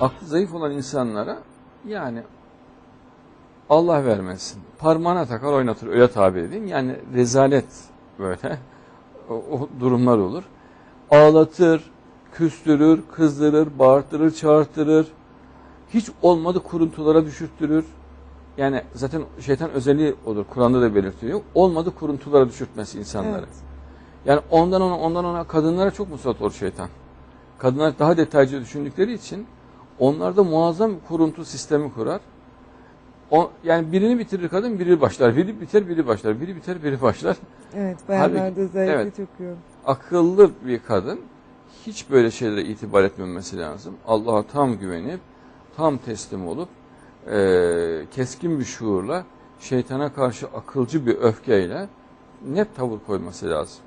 aklı zayıf olan insanlara yani Allah vermesin. Parmağına takar oynatır öyle tabir edeyim. Yani rezalet böyle o, o durumlar olur. Ağlatır, küstürür, kızdırır, bağırtırır, çağırtırır. Hiç olmadı kuruntulara düşürttürür. Yani zaten şeytan özelliği olur. Kur'an'da da belirtiyor. Olmadı kuruntulara düşürtmesi insanları. Evet. Yani ondan ona ondan ona kadınlara çok musallat olur şeytan. Kadınlar daha detaycı düşündükleri için onlarda muazzam bir kuruntu sistemi kurar. O, yani birini bitirir kadın, biri başlar. Biri biter, biri başlar. Biri biter, biri başlar. Evet, bayanlarda Halbuki- özellikle evet. çok yoğun. Akıllı bir kadın hiç böyle şeylere itibar etmemesi lazım. Allah'a tam güvenip, tam teslim olup, eee, keskin bir şuurla, şeytana karşı akılcı bir öfkeyle net tavır koyması lazım.